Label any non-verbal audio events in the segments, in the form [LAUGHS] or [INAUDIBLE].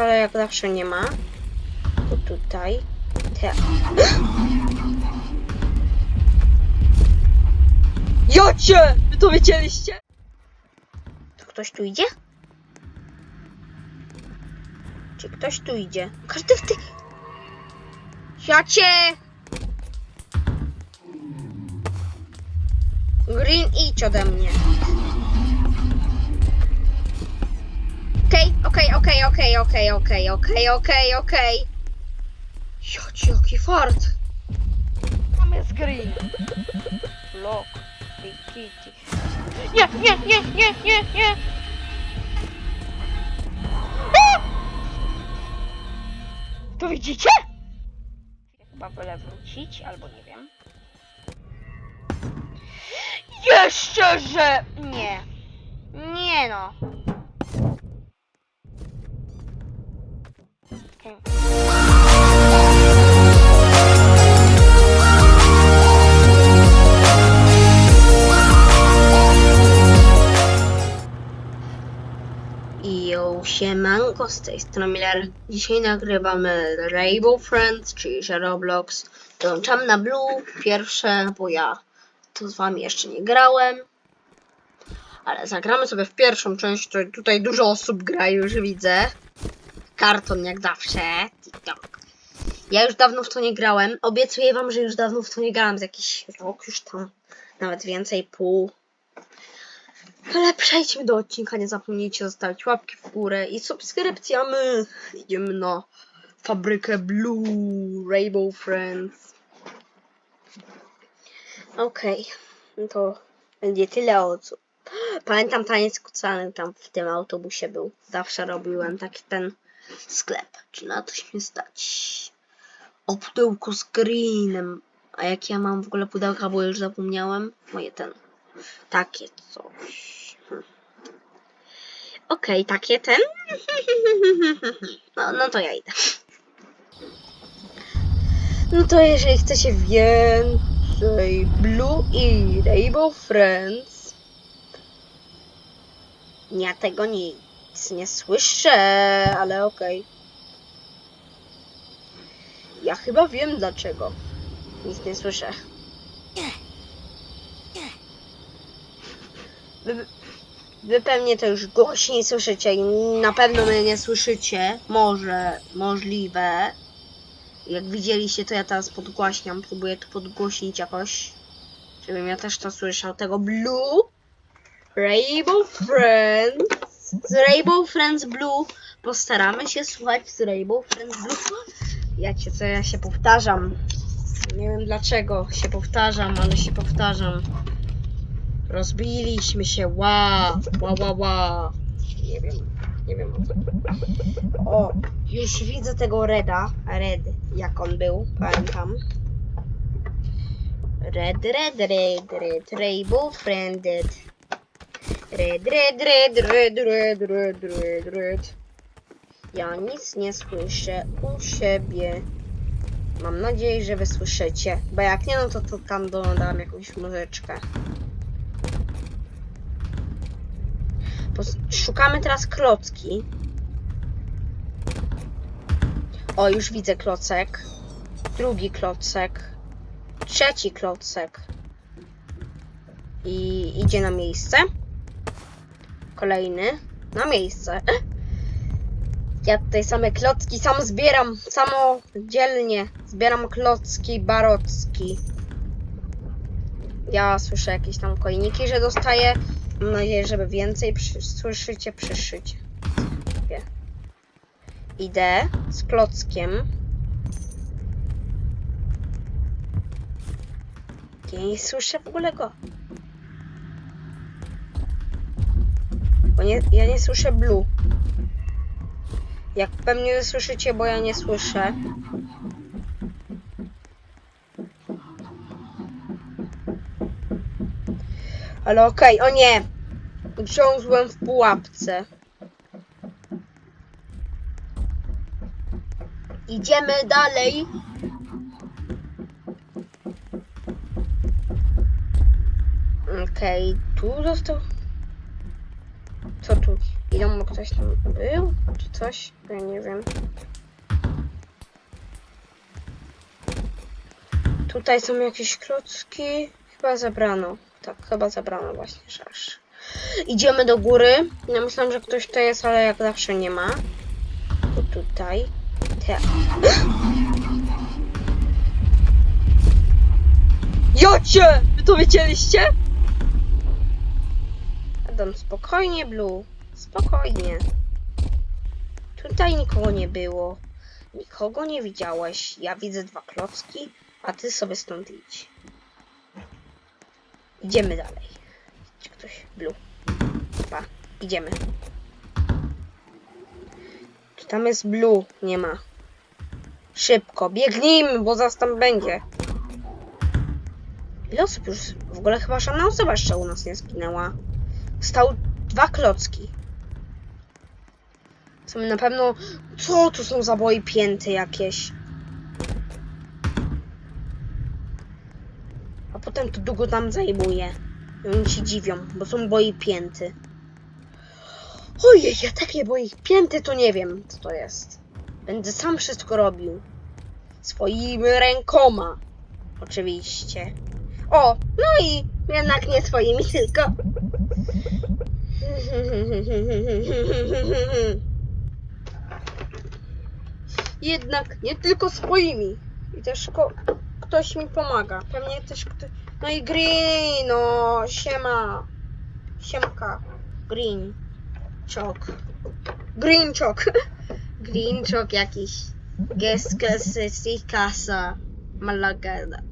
wcale jak zawsze nie ma. To tutaj. Te... [GASPS] Jocie! Wy to wiedzieliście? To ktoś tu idzie? Czy ktoś tu idzie? Każdy w ty... Jocie! Green, idź ode mnie. Okej, okej, okej, okej, okej, okej, okej, okej, okej. Jocie, jaki fart. Tam jest green. Lock. Kitty. Nie, nie, nie, nie, nie, nie. To widzicie? Chyba wolę wrócić, albo nie wiem. Jeszcze, że nie. Nie no. Siemanko, z tej strony Miller. Dzisiaj nagrywamy Rainbow Friends, czyli że Roblox. Dołączam na Blue pierwsze, bo ja tu z wami jeszcze nie grałem. Ale zagramy sobie w pierwszą część, to tutaj dużo osób gra, już widzę. Karton jak zawsze. TikTok. Ja już dawno w to nie grałem. Obiecuję wam, że już dawno w to nie grałem. Z jakiś rok już tam, nawet więcej, pół. Ale przejdźmy do odcinka. Nie zapomnijcie zostawić łapki w górę i subskrypcja. My idziemy na fabrykę Blue Rainbow Friends. Okej, no to będzie tyle osób. Pamiętam taniec kucany tam w tym autobusie był. Zawsze robiłem taki ten sklep. Czy na to się stać? O pudełku z greenem. A jak ja mam w ogóle pudełka, bo już zapomniałem? Moje ten. Takie coś. Okej, takie ten. [LAUGHS] No, no to ja idę. No to jeżeli chcecie więcej Blue i Rainbow Friends. Ja tego nic nie słyszę, ale okej. Ja chyba wiem dlaczego. Nic nie słyszę. Wy, wy pewnie to już głośniej słyszycie i na pewno mnie nie słyszycie. Może, możliwe. Jak widzieliście, to ja teraz podgłaśniam. Próbuję to podgłośnić jakoś. Żebym ja też to słyszał. Tego Blue. Rainbow Friends. Z Rainbow Friends Blue. Postaramy się słuchać z Rainbow Friends Blue. Jacie co ja się powtarzam. Nie wiem dlaczego się powtarzam, ale się powtarzam. Rozbiliśmy się, ła, ła, ła, ła. Nie wiem, nie wiem o co. O, już widzę tego Reda, Red, jak on był, pamiętam. Red, red, red, red, rainbow friended. Red, red, red, red, red, red, red, red. Ja nic nie słyszę u siebie. Mam nadzieję, że wy słyszycie, bo jak nie, no to, to tam dodam jakąś muzyczkę. Szukamy teraz klocki. O, już widzę klocek. Drugi klocek. Trzeci klocek. I idzie na miejsce. Kolejny. Na miejsce. [LAUGHS] Ja tutaj same klocki sam zbieram. Samodzielnie. Zbieram klocki barocki. Ja słyszę jakieś tam kojniki, że dostaję. Mam nadzieję, żeby więcej przy, słyszycie przyszycie. Wie. Idę z klockiem. Nie słyszę w ogóle go. Bo nie, ja nie słyszę blue. Jak pewnie słyszycie, bo ja nie słyszę. Ale okej, o nie! Uciążłem w pułapce. Idziemy dalej. Okej, tu został. Co tu? Idą, ktoś tam był? Czy coś? Ja nie wiem. Tutaj są jakieś klocki. Chyba zabrano. Tak, chyba zabrano właśnie aż. Idziemy do góry. Ja myślałam, że ktoś tutaj jest, ale jak zawsze nie ma. To tutaj. Te... [GASPS] Jocie! Wy to wiedzieliście? Adam, spokojnie, Blue. Spokojnie. Tutaj nikogo nie było. Nikogo nie widziałeś. Ja widzę dwa klocki, a ty sobie stąd idź. Idziemy dalej. Ktoś? Blue. Pa, idziemy. Czy tam jest Blue? Nie ma. Szybko, biegnijmy, bo zaraz tam będzie. Ile osób już? W ogóle chyba żadna osoba jeszcze u nas nie zginęła. Stał dwa klocki. Są na pewno... Co tu są za boi pięty jakieś? A potem to długo tam zajmuje. Oni się dziwią, bo są boi pięty. Ojej, ja takie boi pięty to nie wiem, co to jest. Będę sam wszystko robił. Swoimi rękoma. Oczywiście. O, no i jednak nie swoimi, [LAUGHS] tylko. Jednak nie tylko swoimi. I też ko- ktoś mi pomaga. Pewnie też kto... No i Green, no, siema. Siemka. Green. Chok. Green Chok. [LAUGHS] Green Chok jakiś. Geskasa. Malagada.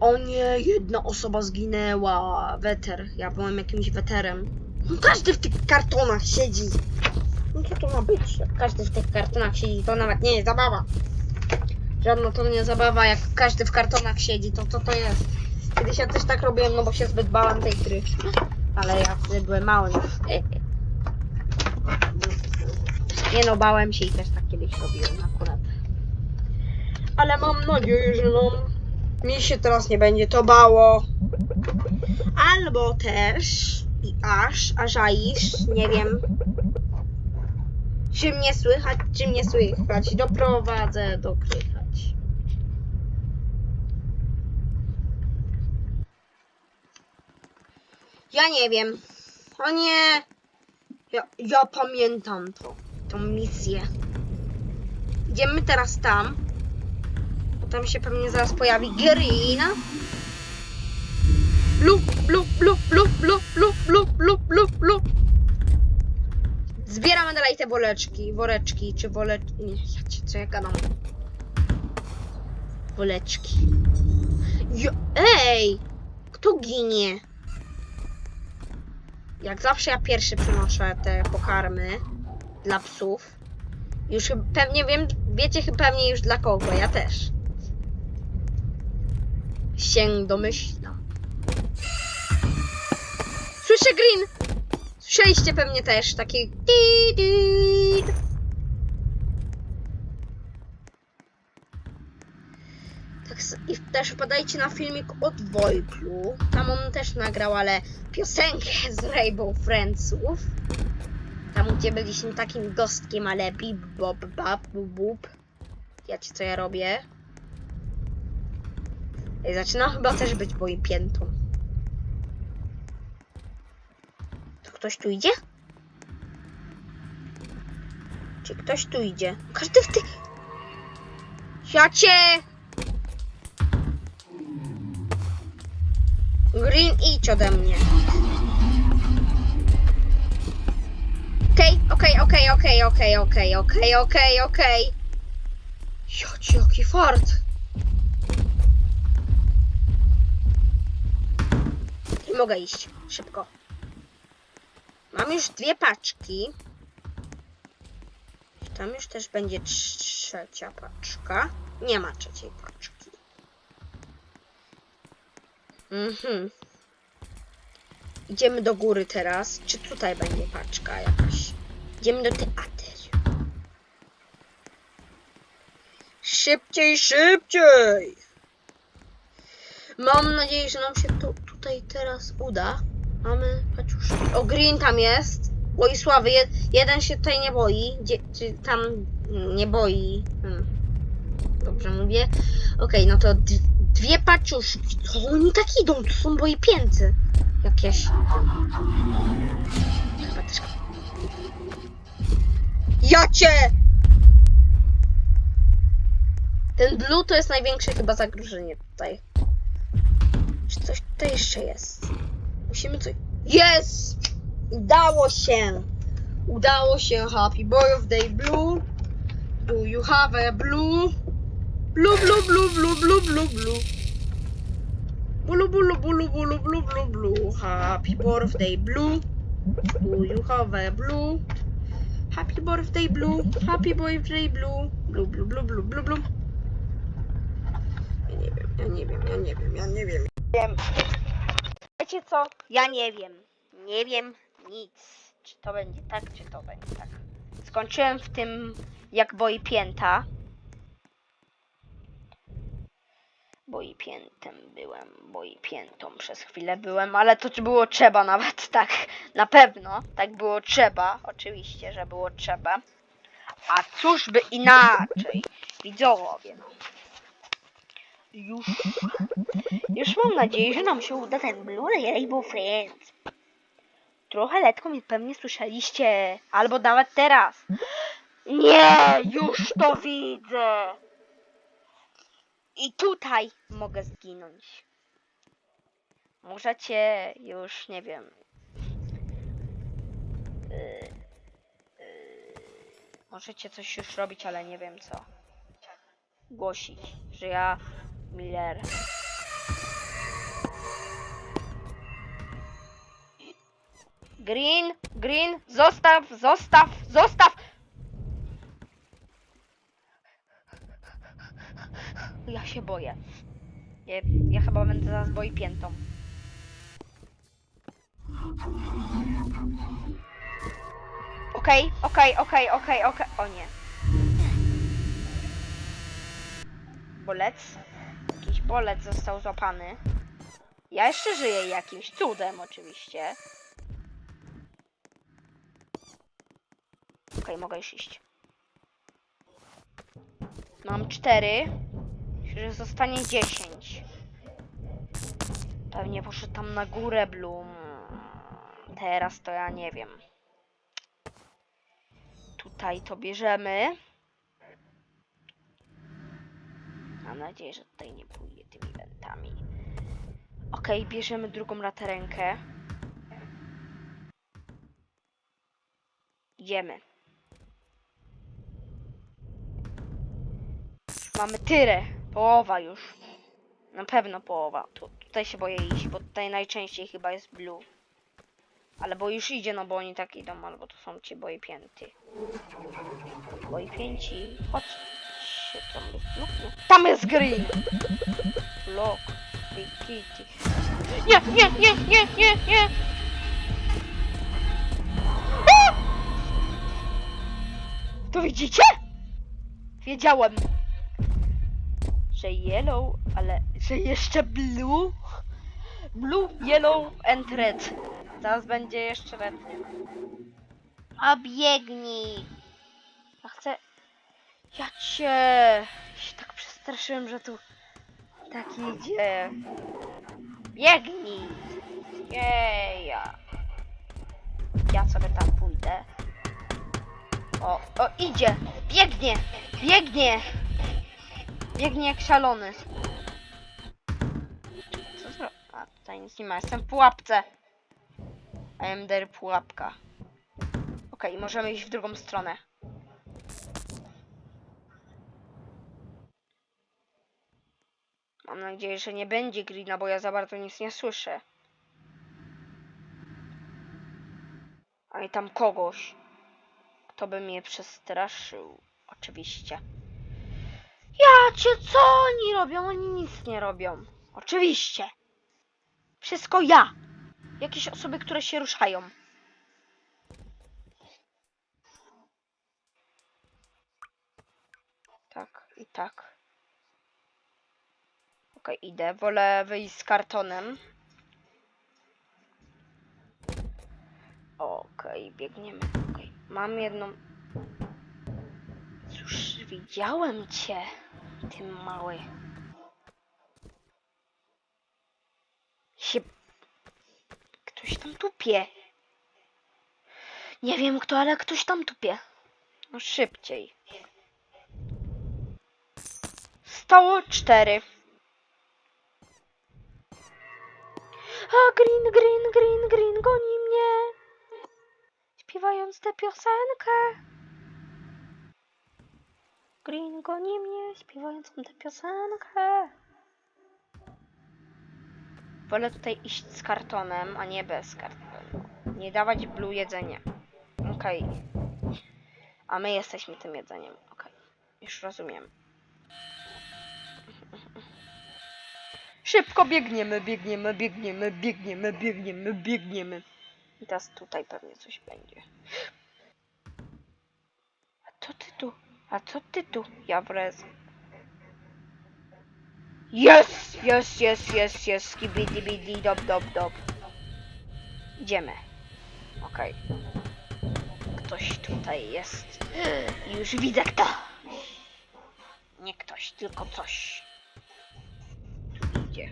O nie, jedna osoba zginęła. Weter. Ja byłem jakimś weterem. No, każdy w tych kartonach siedzi. No co to ma być? Każdy w tych kartonach siedzi, to nawet nie jest zabawa. Żadna to nie zabawa, jak każdy w kartonach siedzi, to co to jest? Kiedyś ja też tak robiłem, no bo się zbyt bałem tej gry. Ale ja wtedy byłem mały. Nie no, bałem się i też tak kiedyś robiłem akurat. Ale mam nadzieję, że no mi się teraz nie będzie to bało. Albo też i aż, aż iż, nie wiem. Czy mnie słychać, czy mnie słychać? Doprowadzę do krychać. Ja nie wiem. O nie. Ja, ja pamiętam to. Tą misję. Idziemy teraz tam. Bo tam się pewnie zaraz pojawi Green. Blu, blu, blu, blu, blu, blu, blu, blu, blu, blu. Zbieramy dalej te woreczki, woreczki, czy woleczki, nie, ja cię, co ja gadam. Woleczki. Jo, ej! Kto ginie? Jak zawsze ja pierwszy przynoszę te pokarmy dla psów. Już pewnie wiem, wiecie chyba pewnie już dla kogo, ja też. Się domyślam. Słyszę Green! Słyszeliście pewnie też taki I też wpadajcie na filmik od Wojklu. Tam on też nagrał, ale piosenkę z Rainbow Friendsów. Tam gdzie byliśmy takim gostkiem, ale bip, bob, bab, bub, bub. Wiecie co ja robię? Zaczynam chyba też być boi piętą. To ktoś tu idzie? Czy ktoś tu idzie? Każdy w tych... Siacie! Green, idź ode mnie. Okej, okej, okej, okej, okej, okej, okej, okej, okej. Jocie, jaki fart. Nie mogę iść. Szybko. Mam już dwie paczki. Tam już też będzie trzecia paczka. Nie ma trzeciej paczki. Mhm. Idziemy do góry teraz. Czy tutaj będzie paczka jakaś? Idziemy do teatru. Szybciej, szybciej! Mam nadzieję, że nam się to tutaj teraz uda. Mamy paczuszki. O, Green tam jest. boi sławy. Je, jeden się tutaj nie boi, czy tam nie boi. Hmm. Dobrze mówię. Okej, no to dwie paczuszki. Co oni tak idą? To są boi pięcy. Jakieś. Też- Ja cię! Ten blue to jest największe chyba zagrożenie tutaj. Czy coś tutaj jeszcze jest? Musimy coś... Jest! Udało się! Udało się. Happy birthday, blue. Do you have a blue? Blue, blue, blue, blue, blue, blue, blue. Bulu, bulu, bulu, bulu, bulu, bulu, blue. Happy birthday, blue. Do you have a blue? Happy birthday, blue. Happy birthday, blue. Blue, blue, blue, blue, blue, blue. Ja nie wiem, ja nie wiem, ja nie wiem, ja nie wiem. Wiem. Wiecie co? Ja nie wiem. Nie wiem nic. Czy to będzie tak, czy to będzie tak. Skończyłem w tym, jak boi pięta. Boi piętem byłem, boi piętą przez chwilę byłem, ale to było trzeba nawet, [LAUGHS] tak, na pewno, tak było trzeba, oczywiście, że było trzeba. A cóż by inaczej, widzowie. Już już mam nadzieję, że nam się uda ten Blu-ray Rainbow Friends. Trochę letko mnie pewnie słyszeliście, albo nawet teraz. Nie, już to widzę. I tutaj mogę zginąć. Możecie już, nie wiem. Yy, yy, możecie coś już robić, ale nie wiem co. Głosić, że ja, Miller, Green, green, zostaw, zostaw, zostaw! Ja się boję. Ja, ja chyba będę zaraz boi piętą. Okej, okej, okej, okej, okej. O nie. Bolec. Jakiś bolec został złapany. Ja jeszcze żyję jakimś cudem oczywiście. Okej, mogę już iść. Mam cztery. Że zostanie dziesięć. Pewnie poszedł tam na górę Bloom. Teraz to ja nie wiem. Tutaj to bierzemy. Mam nadzieję, że tutaj nie pójdzie tymi wentami. Okej, bierzemy drugą latarkę. Idziemy. Mamy tyrę. Połowa już. Na pewno połowa. Tu, tutaj się boję iść, bo tutaj najczęściej chyba jest blue. Ale bo już idzie, no bo oni tak idą, albo to są ci boje pięty. Boje pięci. Chodź. się Tam jest blue? Nie. Tam jest green. Kitty. Nie, nie, nie, nie, nie, nie. To widzicie? Wiedziałem że yellow, ale że jeszcze blue? Blue, yellow and red. Zaraz będzie jeszcze red. A biegnij! Ja chcę... Ja cię... się tak przestraszyłem, że tu tak idzie. Biegnij! Jeja. Ja sobie tam pójdę. O, o, idzie! Biegnie! Biegnie! Biegnie jak szalony. Co zro... A, tutaj nic nie ma. Jestem w pułapce. There pułapka. Okej, możemy iść w drugą stronę. Mam nadzieję, że nie będzie greena, bo ja za bardzo nic nie słyszę. A i tam kogoś, kto by mnie przestraszył. Oczywiście. Ja cię, co oni robią? Oni nic nie robią. Oczywiście. Wszystko ja. Jakieś osoby, które się ruszają. Tak i tak. Okej, idę. Wolę wyjść z kartonem. Okej, biegniemy. Okej, mam jedną. Cóż, widziałem cię, ty mały. Się... Ktoś tam tupie. Nie wiem kto, ale ktoś tam tupie. No szybciej. Stało cztery. A green, green, green, green goni mnie. Śpiewając tę piosenkę. Green goni mnie, śpiewając tę piosenkę. Wolę tutaj iść z kartonem, a nie bez kartonu. Nie dawać blue jedzenie. Okej. A my jesteśmy tym jedzeniem. Okej. Już rozumiem. Szybko biegniemy, biegniemy, biegniemy, biegniemy, biegniemy, biegniemy. I teraz tutaj pewnie coś będzie. A co ty tu? A co ty tu? Ja wrez. Yes! Yes, yes, yes, yes. Skibidi bidi dob dob dob. Idziemy. Okej. Ktoś tutaj jest. [GASPS] Już widzę kto. Nie ktoś, tylko coś. Tu idzie.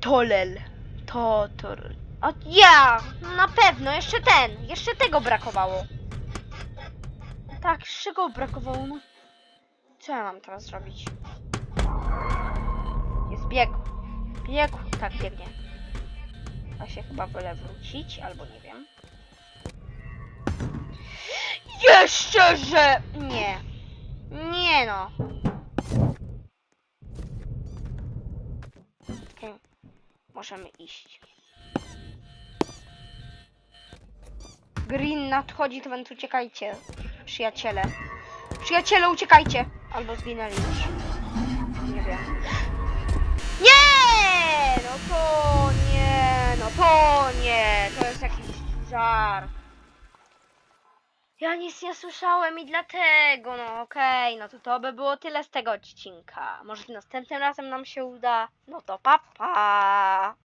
Tolel. To, to. O, ja! Na pewno, jeszcze ten. Jeszcze tego brakowało. Tak, jeszcze go brakowało. No. Co ja mam teraz zrobić? Jest biegł. Biegł. Tak, biegnie. A się chyba wolę wrócić, albo nie wiem. Jeszcze, że... Nie. Nie no. Możemy iść. Green nadchodzi, to więc uciekajcie. Przyjaciele. Przyjaciele, uciekajcie! Albo zginęli już. Nie wiem. Nie! No to nie, no to nie. To jest jakiś żart. Ja nic nie słyszałem i dlatego, no okej, no to to by było tyle z tego odcinka. Może następnym razem nam się uda. No to papa. Pa.